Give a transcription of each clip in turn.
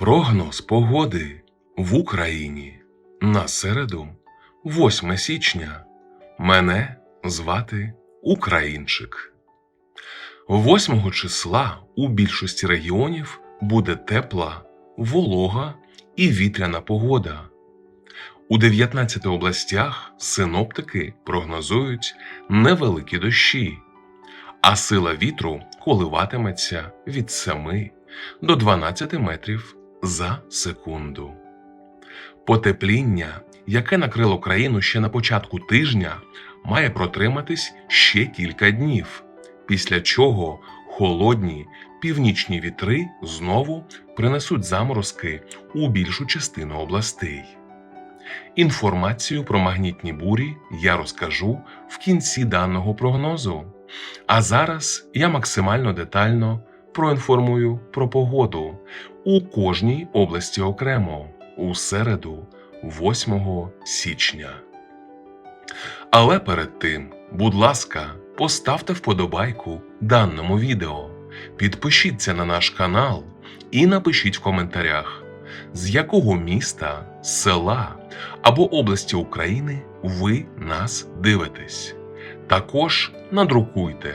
Прогноз погоди в Україні на середу, 8 січня. Мене звати Українчик. 8 числа у більшості регіонів буде тепла, волога і вітряна погода. У 19 областях синоптики прогнозують невеликі дощі, а сила вітру коливатиметься від 7 до 12 метрів за секунду. Потепління, яке накрило країну ще на початку тижня, має протриматись ще кілька днів, після чого холодні північні вітри знову принесуть заморозки у більшу частину областей. Інформацію про магнітні бурі я розкажу в кінці даного прогнозу. А зараз я максимально детально проінформую про погоду у кожній області окремо у середу, 8 січня. Але перед тим, будь ласка, поставте вподобайку даному відео, підпишіться на наш канал і напишіть в коментарях, з якого міста, села або області України ви нас дивитесь. Також надрукуйте,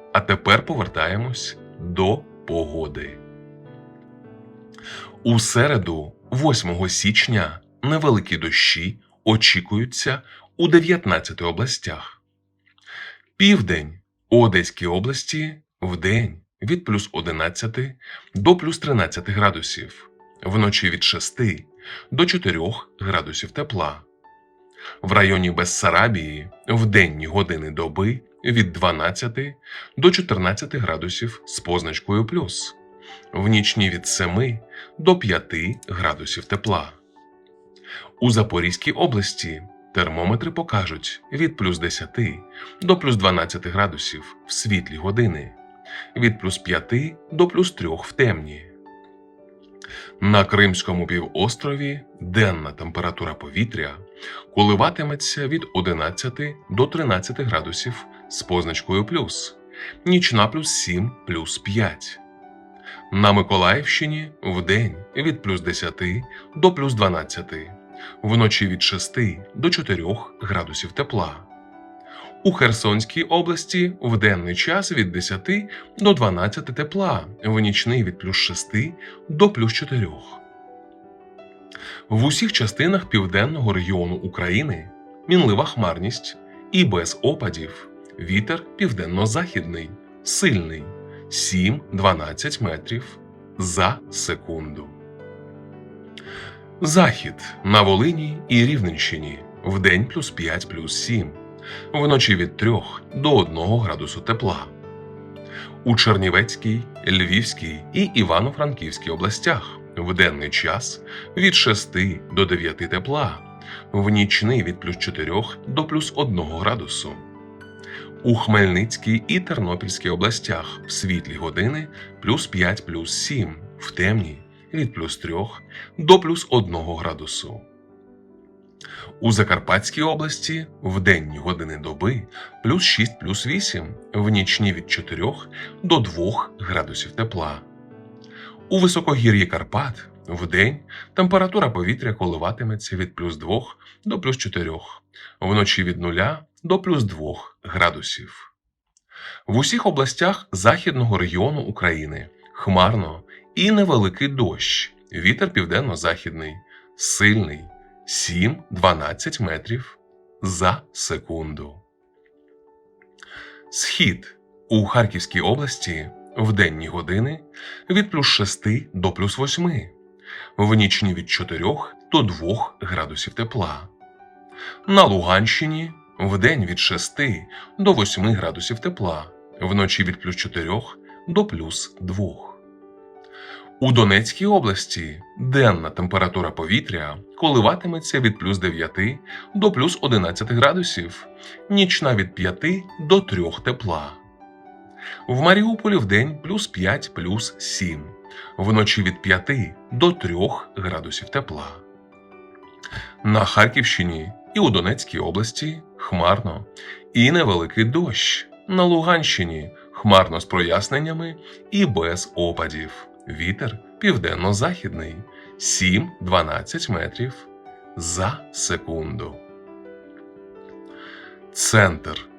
А тепер повертаємось до погоди. У середу, 8 січня, невеликі дощі очікуються у 19 областях. Південь у Одеській області вдень від плюс 11 до плюс 13 градусів, вночі від 6 до 4 градусів тепла. В районі Бессарабії в денні години доби від 12 до 14 градусів з позначкою плюс, в нічні від 7 до 5 градусів тепла. У Запорізькій області термометри покажуть від плюс 10 до плюс 12 градусів в світлі години, від плюс 5 до плюс 3 в темні. На Кримському півострові денна температура повітря коливатиметься від 11 до 13 градусів з позначкою плюс, нічна плюс 7 плюс 5. На Миколаївщині вдень від плюс 10 до плюс 12, вночі від 6 до 4 градусів тепла. У Херсонській області в денний час від 10 до 12 тепла, в нічний від плюс 6 до плюс 4. В усіх частинах південного регіону України мінлива хмарність і без опадів. Вітер південно-західний, сильний 7-12 метрів за секунду. Захід на Волині і Рівненщині вдень плюс 5 плюс 7, вночі від 3 до 1 градусу тепла. У Чернівецькій, Львівській і Івано-Франківській областях в денний час від 6 до 9 тепла, в нічний від плюс 4 до плюс 1 градусу. У Хмельницькій і Тернопільській областях в світлі години плюс 5 плюс 7, в темні від плюс 3 до плюс 1 градусу. У Закарпатській області в денні години доби плюс 6 плюс 8, в нічні від 4 до 2 градусів тепла. У високогір'ї Карпат в день температура повітря коливатиметься від плюс 2 до плюс 4, вночі від 0 до плюс 2 градусів. В усіх областях західного регіону України хмарно і невеликий дощ, вітер південно-західний, сильний 7-12 метрів за секунду. Схід у Харківській області в денні години від плюс 6 до плюс 8, в нічні від 4 до 2 градусів тепла. На Луганщині в день від 6 до 8 градусів тепла, вночі від плюс 4 до плюс 2. У Донецькій області денна температура повітря коливатиметься від плюс 9 до плюс 11 градусів, нічна від 5 до 3 тепла. В Маріуполі вдень плюс 5 плюс 7, вночі від 5 до 3 градусів тепла. На Харківщині і у Донецькій області хмарно і невеликий дощ. На Луганщині хмарно з проясненнями і без опадів. Вітер південно-західний 7-12 метрів за секунду. Центр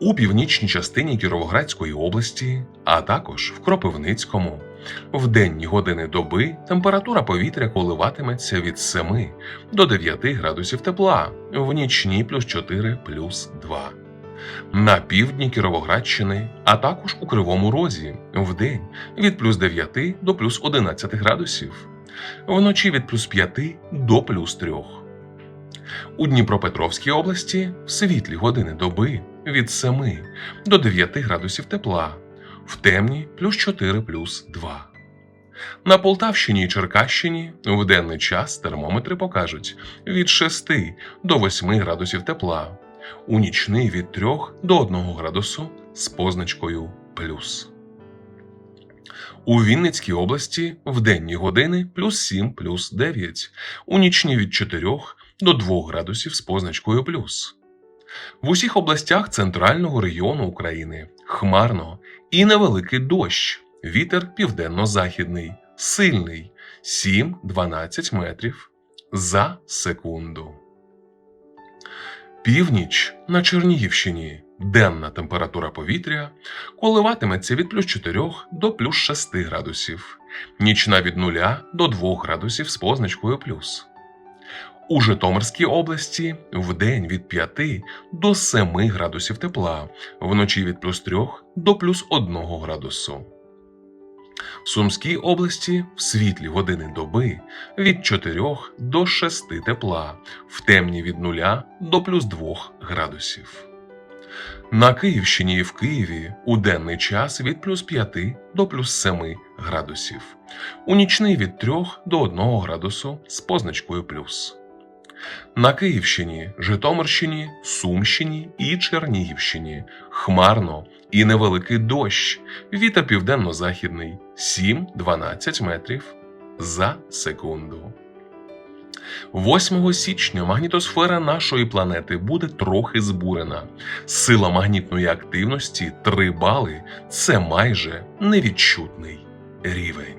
у північній частині Кіровоградської області, а також в Кропивницькому. В денні години доби температура повітря коливатиметься від 7 до 9 градусів тепла, в нічні плюс 4 плюс 2. На півдні Кіровоградщини, а також у Кривому Розі в день від плюс 9 до плюс 11 градусів, вночі від плюс 5 до плюс 3. У Дніпропетровській області в світлі години доби від 7 до 9 градусів тепла, в темні плюс 4 плюс 2. На Полтавщині і Черкащині в денний час термометри покажуть від 6 до 8 градусів тепла, у нічний від 3 до 1 градусу з позначкою плюс. У Вінницькій області в денні години плюс 7 плюс 9, у нічні від 4 до 2 градусів з позначкою плюс. В усіх областях центрального регіону України хмарно і невеликий дощ. Вітер південно-західний, сильний 7-12 метрів за секунду. Північ на Чернігівщині. Денна температура повітря коливатиметься від плюс 4 до плюс 6 градусів, нічна від 0 до 2 градусів з позначкою плюс. У Житомирській області вдень від 5 до 7 градусів тепла, вночі від плюс 3 до плюс 1 градусу. В Сумській області в світлі години доби від 4 до 6 тепла, в темні від 0 до плюс 2 градусів. На Київщині і в Києві у денний час від плюс 5 до плюс 7 градусів, у нічний від 3 до 1 градусу з позначкою плюс. На Київщині, Житомирщині, Сумщині і Чернігівщині хмарно і невеликий дощ. Вітер південно-західний 7-12 метрів за секунду. 8 січня магнітосфера нашої планети буде трохи збурена. Сила магнітної активності 3 бали це майже невідчутний рівень.